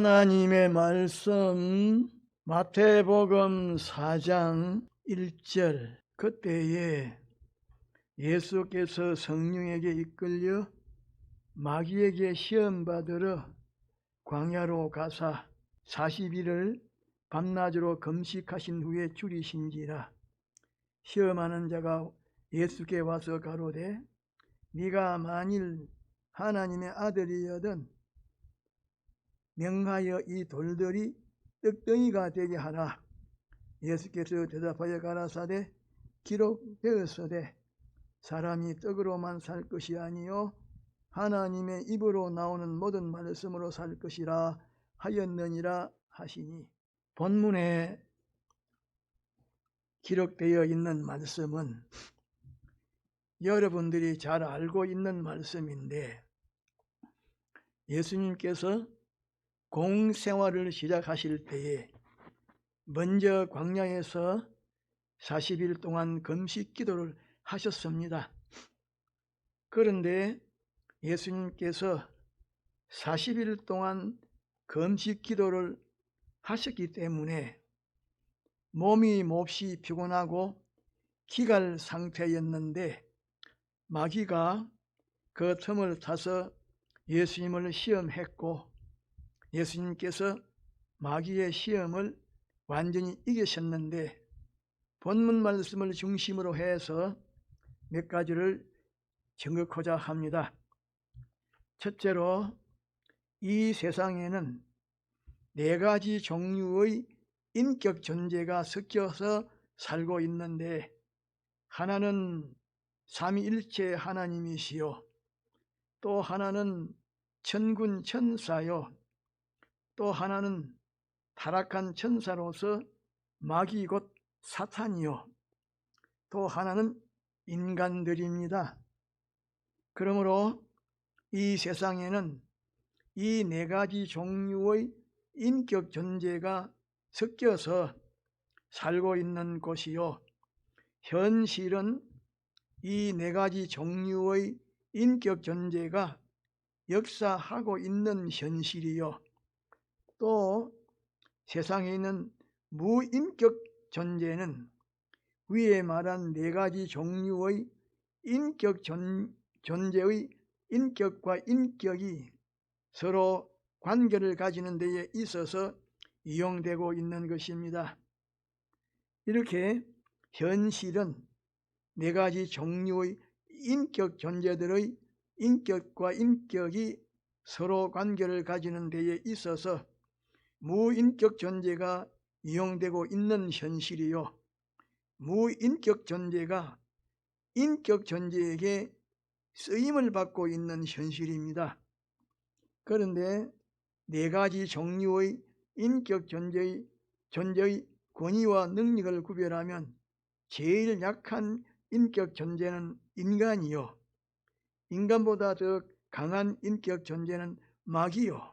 하나님의 말씀 마태복음 4장 1절. 그때에 예수께서 성령에게 이끌려 마귀에게 시험 받으러 광야로 가사 40일을 밤낮으로 금식하신 후에 줄이신지라. 시험하는 자가 예수께 와서 가로되 네가 만일 하나님의 아들이여든 명하여 이 돌들이 떡덩이가 되게 하라. 예수께서 대답하여 가라사대 기록되었으되 사람이 떡으로만 살 것이 아니요 하나님의 입으로 나오는 모든 말씀으로 살 것이라 하였느니라 하시니 본문에 기록되어 있는 말씀은 여러분들이 잘 알고 있는 말씀인데 예수님께서 공생활을 시작하실 때에 먼저 광야에서 40일 동안 금식 기도를 하셨습니다. 그런데 예수님께서 40일 동안 금식 기도를 하셨기 때문에 몸이 몹시 피곤하고 기갈 상태였는데 마귀가 그 틈을 타서 예수님을 시험했고 예수님께서 마귀의 시험을 완전히 이기셨는데 본문 말씀을 중심으로 해서 몇 가지를 증거하고자 합니다. 첫째로 이 세상에는 네 가지 종류의 인격 존재가 섞여서 살고 있는데 하나는 삼위일체 하나님이시요 또 하나는 천군 천사요 또 하나는 타락한 천사로서 마귀 곧 사탄이요. 또 하나는 인간들입니다. 그러므로 이 세상에는 이 네 가지 종류의 인격 존재가 섞여서 살고 있는 곳이요. 현실은 이 네 가지 종류의 인격 존재가 역사하고 있는 현실이요. 또 세상에 있는 무인격 존재는 위에 말한 네 가지 종류의 인격 존, 존재의 인격과 인격이 서로 관계를 가지는 데에 있어서 이용되고 있는 것입니다. 이렇게 현실은 네 가지 종류의 인격 존재들의 인격과 인격이 서로 관계를 가지는 데에 있어서 무인격 존재가 이용되고 있는 현실이요. 무인격 존재가 인격 존재에게 쓰임을 받고 있는 현실입니다. 그런데 네 가지 종류의 인격 존재의, 존재의 권위와 능력을 구별하면 제일 약한 인격 존재는 인간이요. 인간보다 더 강한 인격 존재는 마귀요.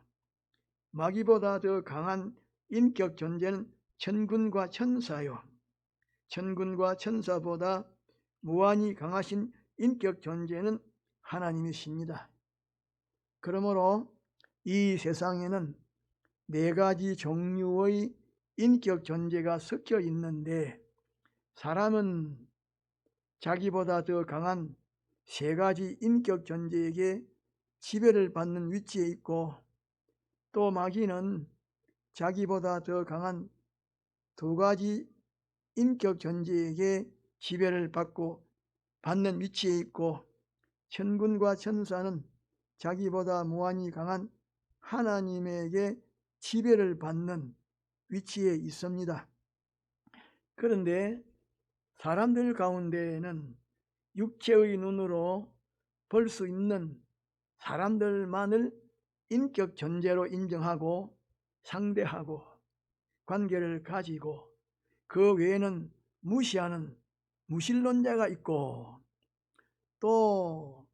마귀보다 더 강한 인격 존재는 천군과 천사요. 천군과 천사보다 무한히 강하신 인격 존재는 하나님이십니다. 그러므로 이 세상에는 네 가지 종류의 인격 존재가 섞여 있는데 사람은 자기보다 더 강한 세 가지 인격 존재에게 지배를 받는 위치에 있고 또 마귀는 자기보다 더 강한 두 가지 인격 존재에게 지배를 받고 받는 위치에 있고 천군과 천사는 자기보다 무한히 강한 하나님에게 지배를 받는 위치에 있습니다. 그런데 사람들 가운데에는 육체의 눈으로 볼 수 있는 사람들만을 인격 존재로 인정하고 상대하고 관계를 가지고 그 외에는 무시하는 무신론자가 있고 또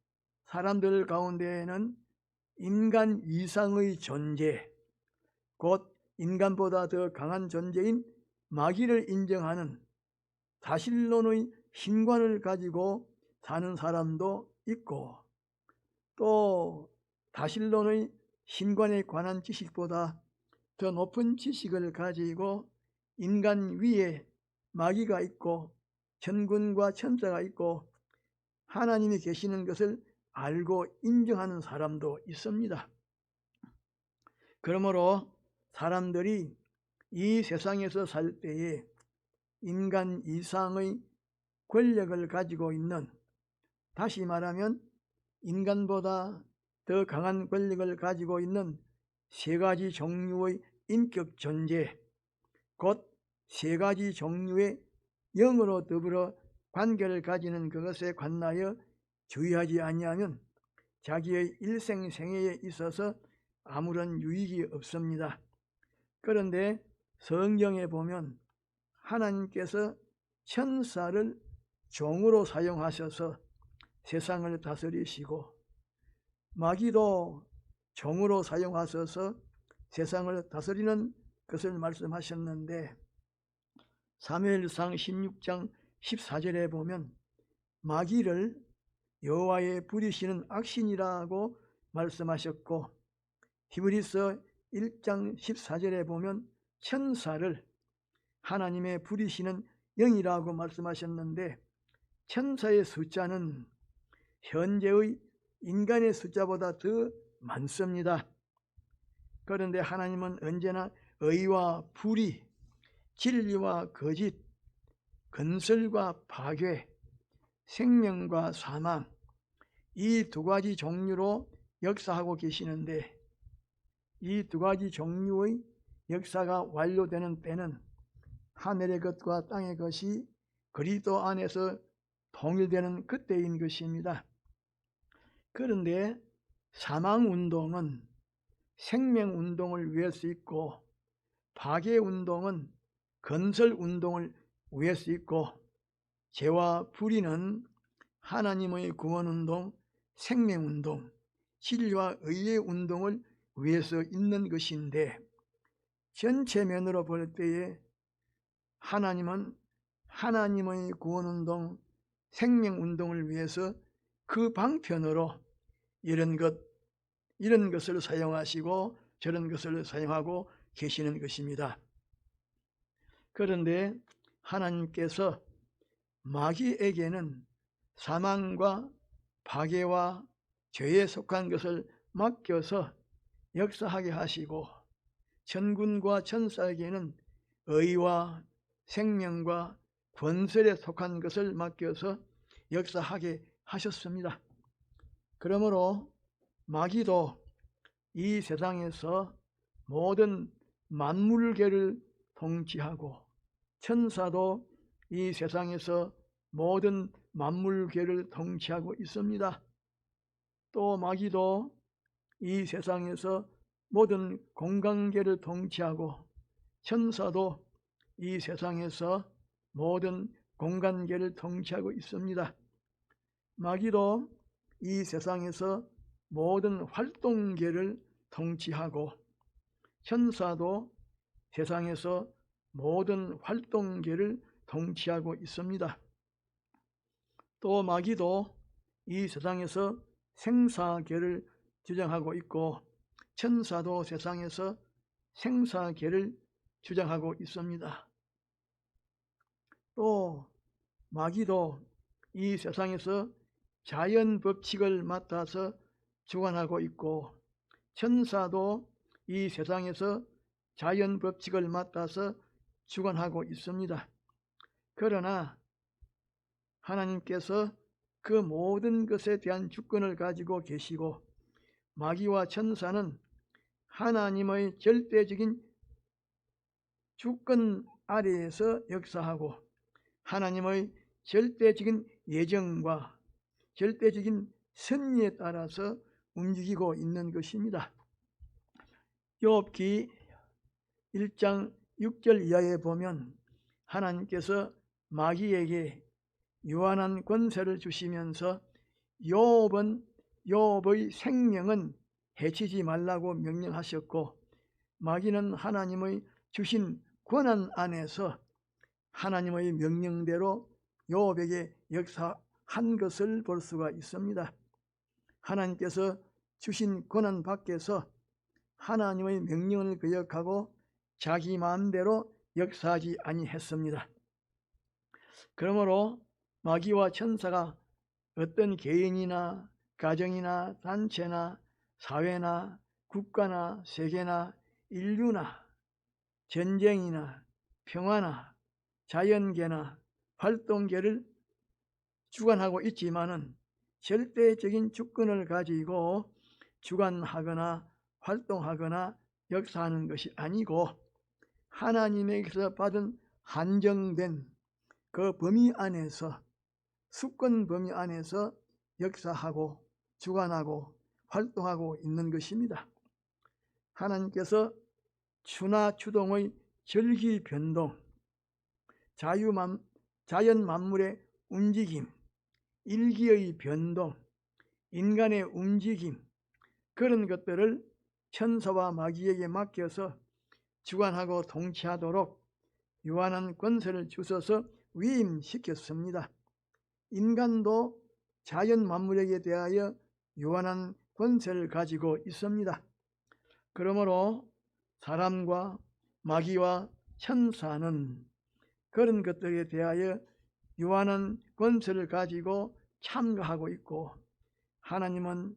사람들 가운데에는 인간 이상의 존재, 곧 인간보다 더 강한 존재인 마귀를 인정하는 사실론의 신관을 가지고 사는 사람도 있고 또 다실론의 신관에 관한 지식보다 더 높은 지식을 가지고 인간 위에 마귀가 있고 천군과 천사가 있고 하나님이 계시는 것을 알고 인정하는 사람도 있습니다. 그러므로 사람들이 이 세상에서 살 때에 인간 이상의 권력을 가지고 있는 다시 말하면 인간보다 더 강한 권력을 가지고 있는 세 가지 종류의 인격 존재, 곧 세 가지 종류의 영으로 더불어 관계를 가지는 그것에 관하여 주의하지 아니하면 자기의 일생 생애에 있어서 아무런 유익이 없습니다. 그런데 성경에 보면 하나님께서 천사를 종으로 사용하셔서 세상을 다스리시고 마귀도 종으로 사용하셔서 세상을 다스리는 것을 말씀하셨는데 사무엘상 16장 14절에 보면 마귀를 여호와의 부리시는 악신이라고 말씀하셨고 히브리서 1장 14절에 보면 천사를 하나님의 부리시는 영이라고 말씀하셨는데 천사의 숫자는 현재의 인간의 숫자보다 더 많습니다. 그런데 하나님은 언제나 의와 불의, 진리와 거짓, 건설과 파괴, 생명과 사망 이 두 가지 종류로 역사하고 계시는데 이 두 가지 종류의 역사가 완료되는 때는 하늘의 것과 땅의 것이 그리스도 안에서 통일되는 그때인 것입니다. 그런데 사망 운동은 생명 운동을 위할 수 있고 파괴 운동은 건설 운동을 위할 수 있고 죄와 불의는 하나님의 구원 운동, 생명 운동, 진리와 의의 운동을 위해서 있는 것인데 전체 면으로 볼 때에 하나님은 하나님의 구원 운동, 생명 운동을 위해서 그 방편으로 이런 것, 이런 것을 사용하시고 저런 것을 사용하고 계시는 것입니다. 그런데 하나님께서 마귀에게는 사망과 파괴와 죄에 속한 것을 맡겨서 역사하게 하시고 천군과 천사에게는 의와 생명과 권설에 속한 것을 맡겨서 역사하게 하셨습니다. 그러므로 마귀도 이 세상에서 모든 만물계를 통치하고 천사도 이 세상에서 모든 만물계를 통치하고 있습니다. 또 마귀도 이 세상에서 모든 공간계를 통치하고 천사도 이 세상에서 모든 공간계를 통치하고 있습니다. 마귀도 이 세상에서 모든 활동계를 통치하고 천사도 세상에서 모든 활동계를 통치하고 있습니다. 또 마귀도 이 세상에서 생사계를 주장하고 있고 천사도 세상에서 생사계를 주장하고 있습니다. 또 마귀도 이 세상에서 자연 법칙을 맡아서 주관하고 있고 천사도 이 세상에서 자연 법칙을 맡아서 주관하고 있습니다. 그러나 하나님께서 그 모든 것에 대한 주권을 가지고 계시고 마귀와 천사는 하나님의 절대적인 주권 아래에서 역사하고 하나님의 절대적인 예정과 절대적인 선리에 따라서 움직이고 있는 것입니다. 욥기 1장 6절 이하에 보면 하나님께서 마귀에게 유한한 권세를 주시면서 욥은 욥의 생명은 해치지 말라고 명령하셨고 마귀는 하나님의 주신 권한 안에서 하나님의 명령대로 욥에게 역사 한 것을 볼 수가 있습니다. 하나님께서 주신 권한 밖에서 하나님의 명령을 거역하고 자기 마음대로 역사하지 아니했습니다. 그러므로 마귀와 천사가 어떤 개인이나 가정이나 단체나 사회나 국가나 세계나 인류나 전쟁이나 평화나 자연계나 활동계를 주관하고 있지만은 절대적인 주권을 가지고 주관하거나 활동하거나 역사하는 것이 아니고 하나님에게서 받은 한정된 그 범위 안에서 수권 범위 안에서 역사하고 주관하고 활동하고 있는 것입니다. 하나님께서 추나 추동의 절기 변동, 자유만, 자연 만물의 움직임, 일기의 변동, 인간의 움직임, 그런 것들을 천사와 마귀에게 맡겨서 주관하고 통치하도록 유한한 권세를 주셔서 위임시켰습니다. 인간도 자연 만물에게 대하여 유한한 권세를 가지고 있습니다. 그러므로 사람과 마귀와 천사는 그런 것들에 대하여 유한한 권세를 가지고 참가하고 있고 하나님은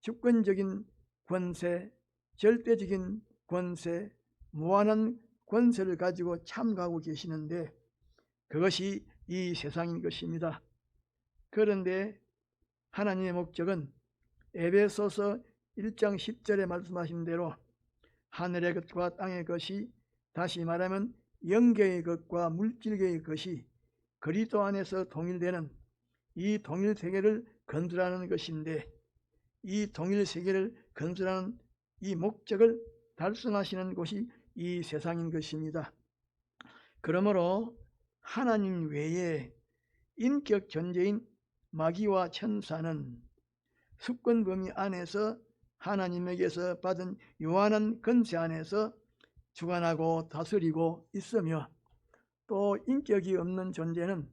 주권적인 권세, 절대적인 권세, 무한한 권세를 가지고 참가하고 계시는데 그것이 이 세상인 것입니다. 그런데 하나님의 목적은 에베소서 1장 10절에 말씀하신 대로 하늘의 것과 땅의 것이 다시 말하면 영계의 것과 물질계의 것이 그리스도 안에서 동일되는 이 동일 세계를 건설하는 것인데 이 동일 세계를 건설하는 이 목적을 달성하시는 곳이 이 세상인 것입니다. 그러므로 하나님 외에 인격 존재인 마귀와 천사는 수권 범위 안에서 하나님에게서 받은 요한한 건세 안에서 주관하고 다스리고 있으며 또 인격이 없는 존재는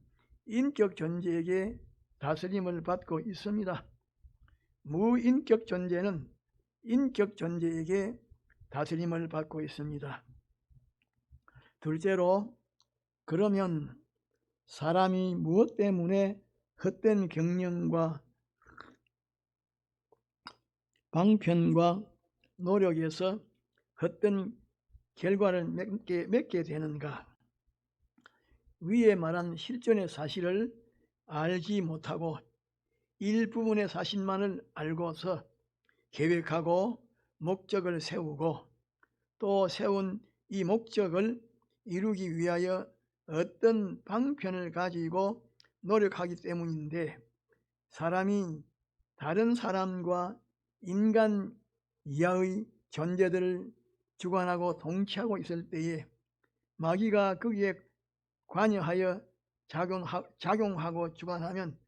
인격 존재에게 다스림을 받고 있습니다. 무인격 존재는 인격 존재에게 다스림을 받고 있습니다. 둘째로 그러면 사람이 무엇 때문에 헛된 경영과 방편과 노력에서 헛된 결과를 맺게, 맺게 되는가? 위에 말한 실존의 사실을 알지 못하고 일부분의 사실만을 알고서 계획하고 목적을 세우고 또 세운 이 목적을 이루기 위하여 어떤 방편을 가지고 노력하기 때문인데 사람이 다른 사람과 인간 이하의 존재들을 주관하고 통치하고 있을 때에 마귀가 거기에 관여하여 작용하 고 주관하면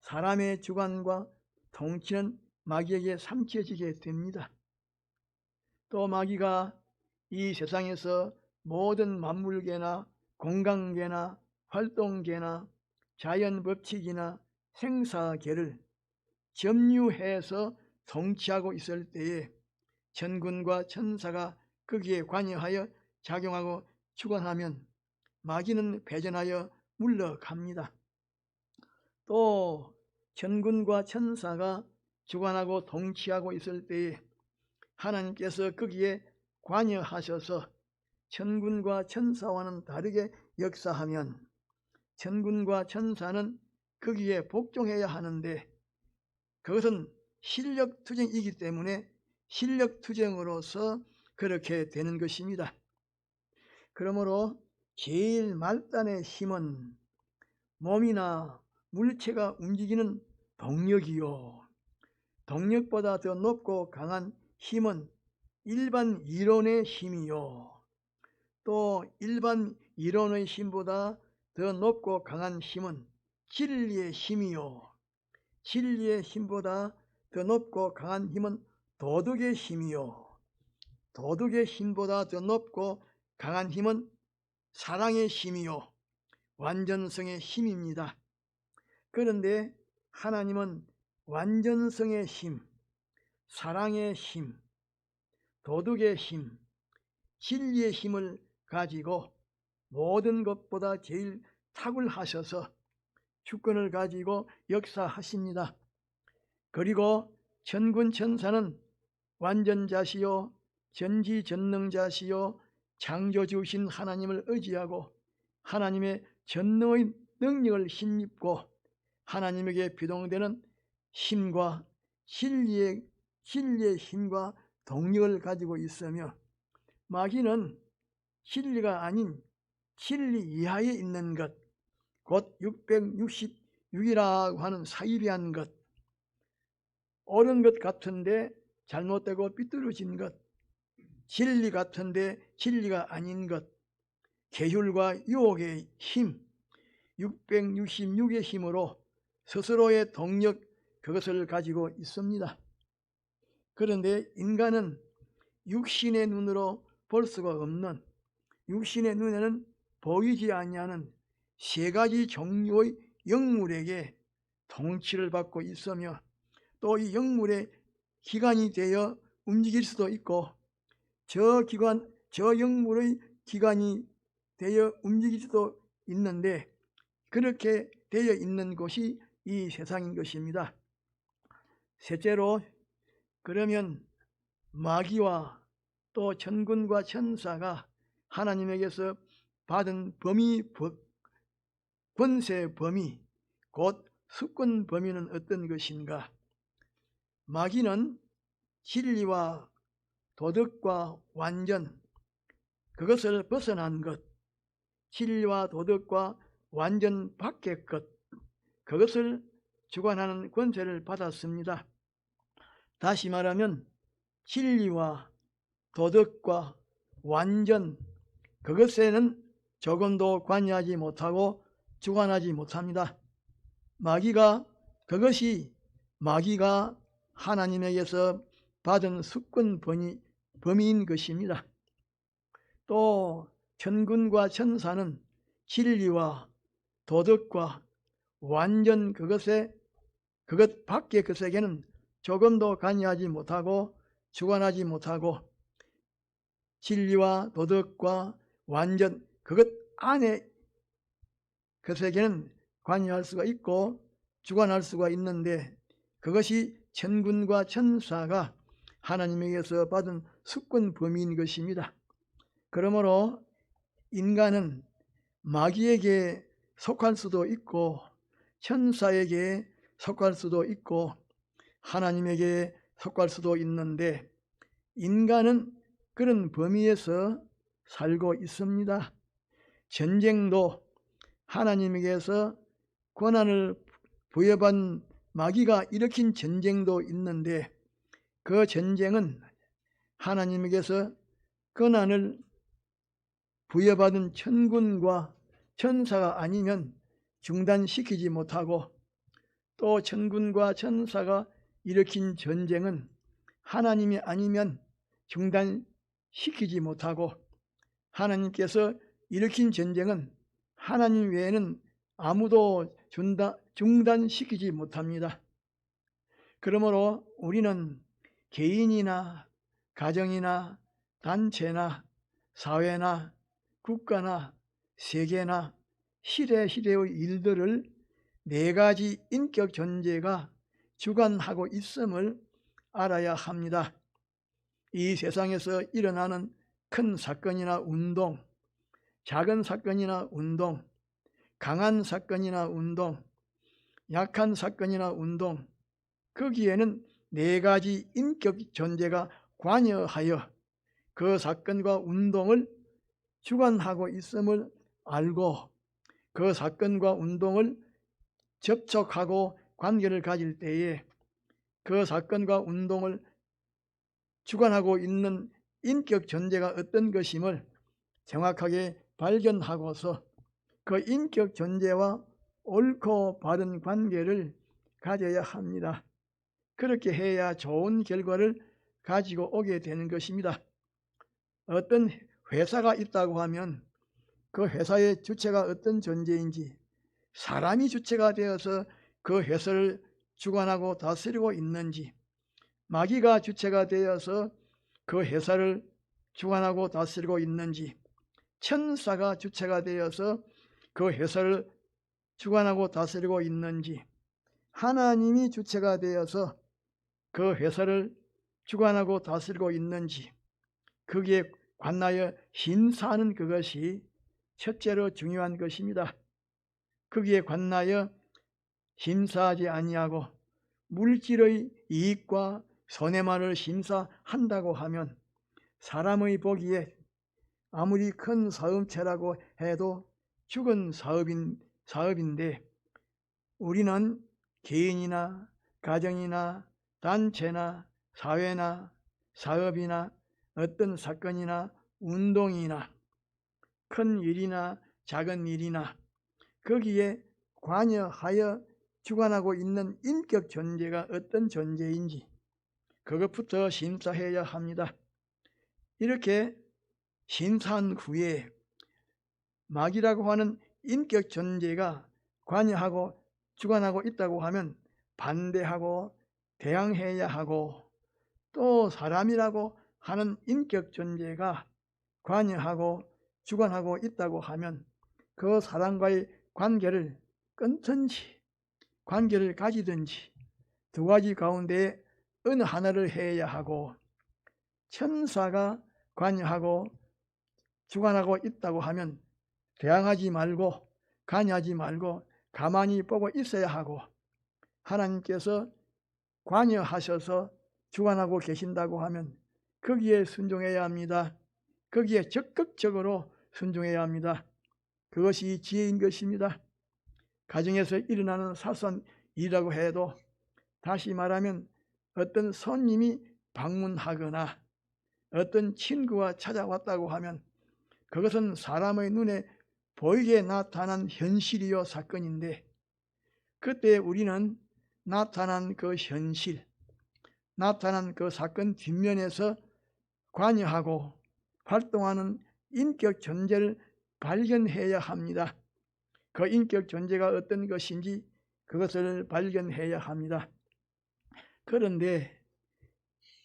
사람의 주관과 통치는 마귀에게 삼켜지게 됩니다. 또 마귀가 이 세상에서 모든 만물계나 공간계나 활동계나 자연 법칙이나 생사계를 점유해서 통치하고 있을 때에 천군과 천사가 거기에 관여하여 작용하고 주관하면 마귀는 배전하여 물러갑니다. 또 천군과 천사가 주관하고 통치하고 있을 때에 하나님께서 거기에 관여하셔서 천군과 천사와는 다르게 역사하면 천군과 천사는 거기에 복종해야 하는데 그것은 실력 투쟁이기 때문에 실력 투쟁으로서 그렇게 되는 것입니다. 그러므로 제일 말단의 힘은 몸이나 물체가 움직이는 동력이요. 동력보다 더 높고 강한 힘은 일반 이론의 힘이요. 또 일반 이론의 힘보다 더 높고 강한 힘은 진리의 힘이요. 진리의 힘보다 더 높고 강한 힘은 도덕의 힘이요. 도덕의 힘보다 더 높고 강한 힘은 사랑의 힘이요. 완전성의 힘입니다. 그런데 하나님은 완전성의 힘, 사랑의 힘, 도덕의 힘, 진리의 힘을 가지고 모든 것보다 제일 탁월하셔서 주권을 가지고 역사하십니다. 그리고 천군 천사는 완전자시요 전지전능자시요 창조 주신 하나님을 의지하고 하나님의 전능의 능력을 힘입고 하나님에게 비동되는 힘과 진리의, 진리의 힘과 동력을 가지고 있으며 마귀는 진리가 아닌 진리 이하에 있는 것, 곧 666이라고 하는 사이비한 것, 옳은 것 같은데 잘못되고 삐뚤어진 것, 진리 같은데 진리가 아닌 것, 계율과 유혹의 힘, 666의 힘으로 스스로의 동력 그것을 가지고 있습니다. 그런데 인간은 육신의 눈으로 볼 수가 없는 육신의 눈에는 보이지 아니하는 세 가지 종류의 영물에게 통치를 받고 있으며 또 이 영물의 기관이 되어 움직일 수도 있고 저 기관, 저 영물의 기관이 되어 움직일 수도 있는데 그렇게 되어 있는 것이 이 세상인 것입니다. 셋째로 그러면 마귀와 또 천군과 천사가 하나님에게서 받은 범위 권세 범위 곧 수권 범위는 어떤 것인가? 마귀는 진리와 도덕과 완전 그것을 벗어난 것, 진리와 도덕과 완전 밖의 것, 그것을 주관하는 권세를 받았습니다. 다시 말하면 진리와 도덕과 완전 그것에는 조금도 관여하지 못하고 주관하지 못합니다. 마귀가 그것이 마귀가 하나님에게서 받은 수권 범위, 범위인 것입니다. 또 천군과 천사는 진리와 도덕과 완전 그것에 그것 밖의 것에게는 조금도 관여하지 못하고 주관하지 못하고 진리와 도덕과 완전 그것 안에 것에게는 관여할 수가 있고 주관할 수가 있는데 그것이 천군과 천사가 하나님에게서 받은 수권 범위인 것입니다. 그러므로 인간은 마귀에게 속할 수도 있고 천사에게 속할 수도 있고 하나님에게 속할 수도 있는데 인간은 그런 범위에서 살고 있습니다. 전쟁도 하나님에게서 권한을 부여받은 마귀가 일으킨 전쟁도 있는데 그 전쟁은 하나님에게서 권한을 부여받은 천군과 천사가 아니면 중단시키지 못하고 또 천군과 천사가 일으킨 전쟁은 하나님이 아니면 중단시키지 못하고 하나님께서 일으킨 전쟁은 하나님 외에는 아무도 중단시키지 못합니다. 그러므로 우리는 개인이나 가정이나 단체나 사회나 국가나 세계나 시대 시대의 일들을 네 가지 인격 존재가 주관하고 있음을 알아야 합니다. 이 세상에서 일어나는 큰 사건이나 운동, 작은 사건이나 운동, 강한 사건이나 운동, 약한 사건이나 운동, 거기에는 네 가지 인격 존재가 관여하여 그 사건과 운동을 주관하고 있음을 알고 그 사건과 운동을 접촉하고 관계를 가질 때에 그 사건과 운동을 주관하고 있는 인격 존재가 어떤 것임을 정확하게 발견하고서 그 인격 존재와 옳고 바른 관계를 가져야 합니다. 그렇게 해야 좋은 결과를 가지고 오게 되는 것입니다. 어떤 회사가 있다고 하면 그 회사의 주체가 어떤 존재인지 사람이 주체가 되어서 그 회사를 주관하고 다스리고 있는지 마귀가 주체가 되어서 그 회사를 주관하고 다스리고 있는지 천사가 주체가 되어서 그 회사를 주관하고 다스리고 있는지 하나님이 주체가 되어서 그 회사를 주관하고 다스리고 있는지 거기에 관하여 심사하는 그것이 첫째로 중요한 것입니다. 거기에 관하여 심사하지 아니하고 물질의 이익과 손해만을 심사한다고 하면 사람의 보기에 아무리 큰 사업체라고 해도 죽은 사업인, 사업인데 우리는 개인이나 가정이나 단체나 사회나 사업이나 어떤 사건이나 운동이나 큰 일이나 작은 일이나 거기에 관여하여 주관하고 있는 인격 존재가 어떤 존재인지 그것부터 심사해야 합니다. 이렇게 심사한 후에 막이라고 하는 인격 존재가 관여하고 주관하고 있다고 하면 반대하고 대항해야 하고 또 사람이라고 하는 인격 존재가 관여하고 주관하고 있다고 하면 그 사람과의 관계를 끊든지 관계를 가지든지 두 가지 가운데 어느 하나를 해야 하고 천사가 관여하고 주관하고 있다고 하면 대항하지 말고 관여하지 말고 가만히 보고 있어야 하고 하나님께서 관여하셔서 주관하고 계신다고 하면 거기에 순종해야 합니다. 거기에 적극적으로 순종해야 합니다. 그것이 지혜인 것입니다. 가정에서 일어나는 사소한 일이라고 해도 다시 말하면 어떤 손님이 방문하거나 어떤 친구가 찾아왔다고 하면 그것은 사람의 눈에 보이게 나타난 현실이요 사건인데 그때 우리는 나타난 그 현실, 나타난 그 사건 뒷면에서 관여하고 활동하는 인격 존재를 발견해야 합니다. 그 인격 존재가 어떤 것인지 그것을 발견해야 합니다. 그런데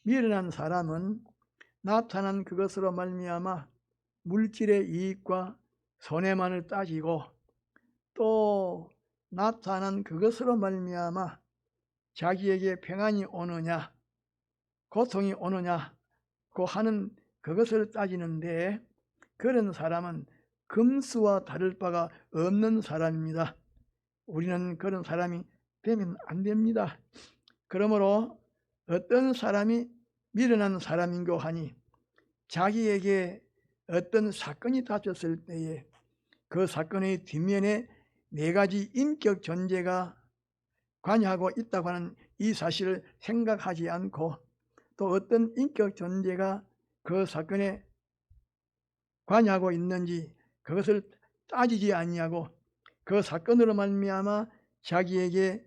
미련한 사람은 나타난 그것으로 말미암아 물질의 이익과 손해만을 따지고 또 나타난 그것으로 말미암아 자기에게 평안이 오느냐 고통이 오느냐 고 하는 그것을 따지는데 그런 사람은 금수와 다를 바가 없는 사람입니다. 우리는 그런 사람이 되면 안 됩니다. 그러므로 어떤 사람이 미련한 사람인고 하니 자기에게 어떤 사건이 닥쳤을 때에 그 사건의 뒷면에 네 가지 인격 존재가 관여하고 있다고 하는 이 사실을 생각하지 않고 또 어떤 인격 존재가 그 사건에 관여하고 있는지 그것을 따지지 아니하고 그 사건으로 말미암아 자기에게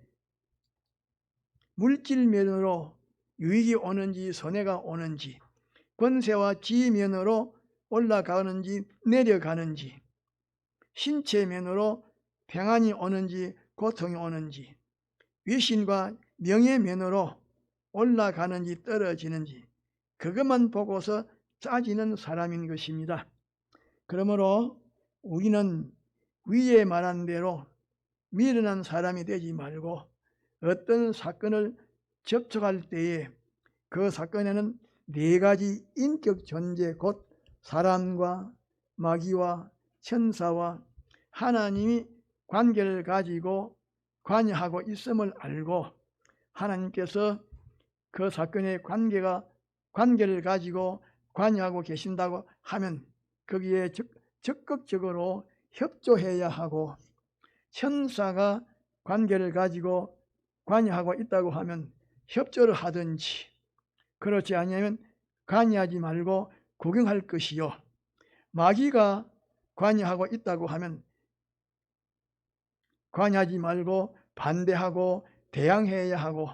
물질 면으로 유익이 오는지 손해가 오는지 권세와 지면으로 올라가는지 내려가는지 신체 면으로 평안이 오는지 고통이 오는지 위신과 명예 면으로 올라가는지 떨어지는지 그것만 보고서 짜지는 사람인 것입니다. 그러므로 우리는 위에 말한 대로 미련한 사람이 되지 말고 어떤 사건을 접촉할 때에 그 사건에는 네 가지 인격 존재 곧 사람과 마귀와 천사와 하나님이 관계를 가지고 관여하고 있음을 알고 하나님께서 그 사건의 관계가 관계를 가지고 관여하고 계신다고 하면 거기에 적극적으로 협조해야 하고 천사가 관계를 가지고 관여하고 있다고 하면 협조를 하든지 그렇지 아니하면 관여하지 말고 구경할 것이요. 마귀가 관여하고 있다고 하면 관여하지 말고 반대하고 대항해야 하고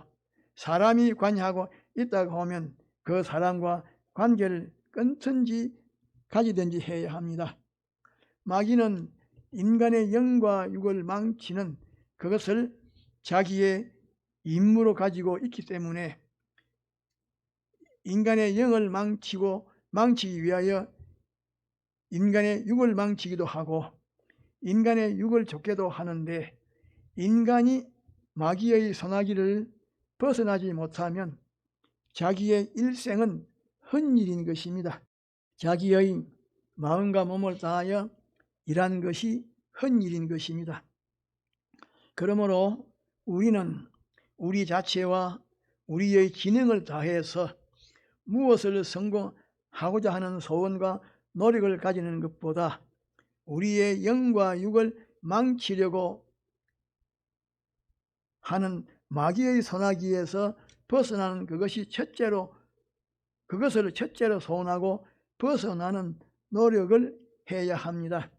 사람이 관여하고 있다고 하면 그 사람과 관계를 끊든지 가지든지 해야 합니다. 마귀는 인간의 영과 육을 망치는 그것을 자기의 임무로 가지고 있기 때문에 인간의 영을 망치고 망치기 위하여 인간의 육을 망치기도 하고 인간의 육을 좁게도 하는데 인간이 마귀의 선하기를 벗어나지 못하면 자기의 일생은 헛일인 것입니다. 자기의 마음과 몸을 다하여 일한 것이 헛일인 것입니다. 그러므로 우리는 우리 자체와 우리의 기능을 다해서 무엇을 성공하고자 하는 소원과 노력을 가지는 것보다 우리의 영과 육을 망치려고 하는 마귀의 선하기에서 벗어나는 그것이 첫째로 그것을 첫째로 소원하고 벗어나는 노력을 해야 합니다.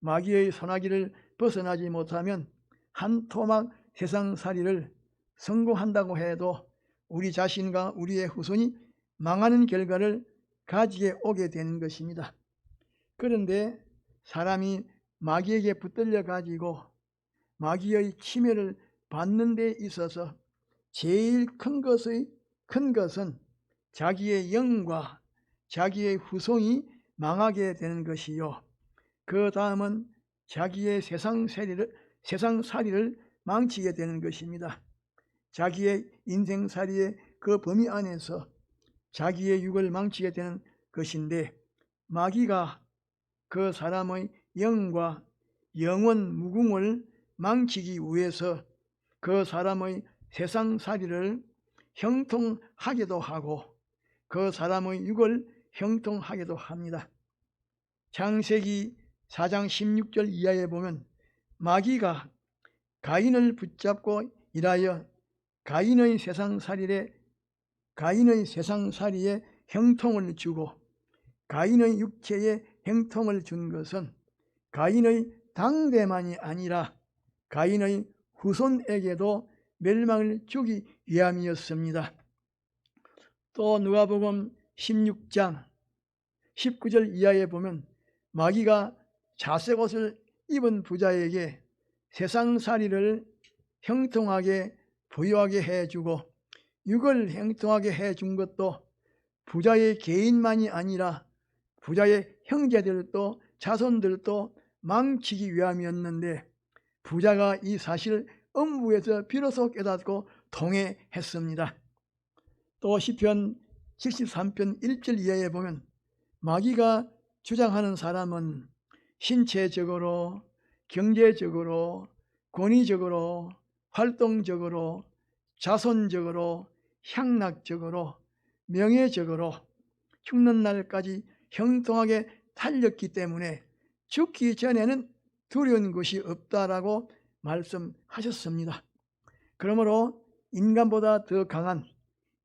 마귀의 선하기를 벗어나지 못하면 한 토막 세상살이를 성공한다고 해도 우리 자신과 우리의 후손이 망하는 결과를 가지게 오게 되는 것입니다. 그런데 사람이 마귀에게 붙들려 가지고 마귀의 침해를 받는 데 있어서 제일 큰 것의 큰 것은 자기의 영과 자기의 후손이 망하게 되는 것이요. 그 다음은 자기의 세상살이를 세상 살이를 망치게 되는 것입니다. 자기의 인생 살이의 그 범위 안에서 자기의 육을 망치게 되는 것인데 마귀가 그 사람의 영과 영원 무궁을 망치기 위해서 그 사람의 세상살이를 형통하게도 하고 그 사람의 육을 형통하게도 합니다. 창세기 4장 16절 이하에 보면 마귀가 가인을 붙잡고 일하여 가인의 세상살이에 가인의 세상살이에 형통을 주고 가인의 육체에 형통을 준 것은 가인의 당대만이 아니라 가인의 후손에게도 멸망을 주기 위함이었습니다. 또 누가복음 16장 19절 이하에 보면 마귀가 자색 옷을 입은 부자에게 세상살이를 형통하게 부유하게 해주고 육을 형통하게 해준 것도 부자의 개인만이 아니라 부자의 형제들도 자손들도 망치기 위함이었는데 부자가 이 사실을 음부에서 비로소 깨닫고 통해했습니다. 또 시편 73편 1절 이하에 보면 마귀가 주장하는 사람은 신체적으로 경제적으로 권위적으로 활동적으로 자손적으로 향락적으로 명예적으로 죽는 날까지 형통하게 달렸기 때문에 죽기 전에는 두려운 것이 없다라고 말씀하셨습니다. 그러므로 인간보다 더 강한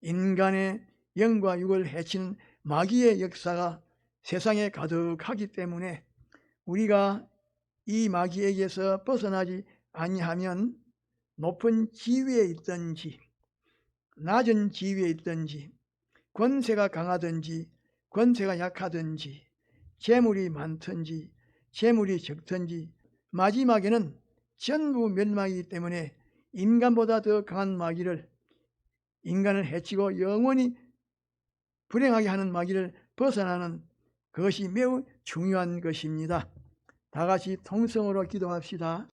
인간의 영과 육을 해치는 마귀의 역사가 세상에 가득하기 때문에 우리가 이 마귀에게서 벗어나지 아니하면 높은 지위에 있든지 낮은 지위에 있든지 권세가 강하든지 권세가 약하든지 재물이 많든지 재물이 적든지 마지막에는 전부 멸망이기 때문에 인간보다 더 강한 마귀를 인간을 해치고 영원히 불행하게 하는 마귀를 벗어나는 그것이 매우 중요한 것입니다. 다 같이 통성으로 기도합시다.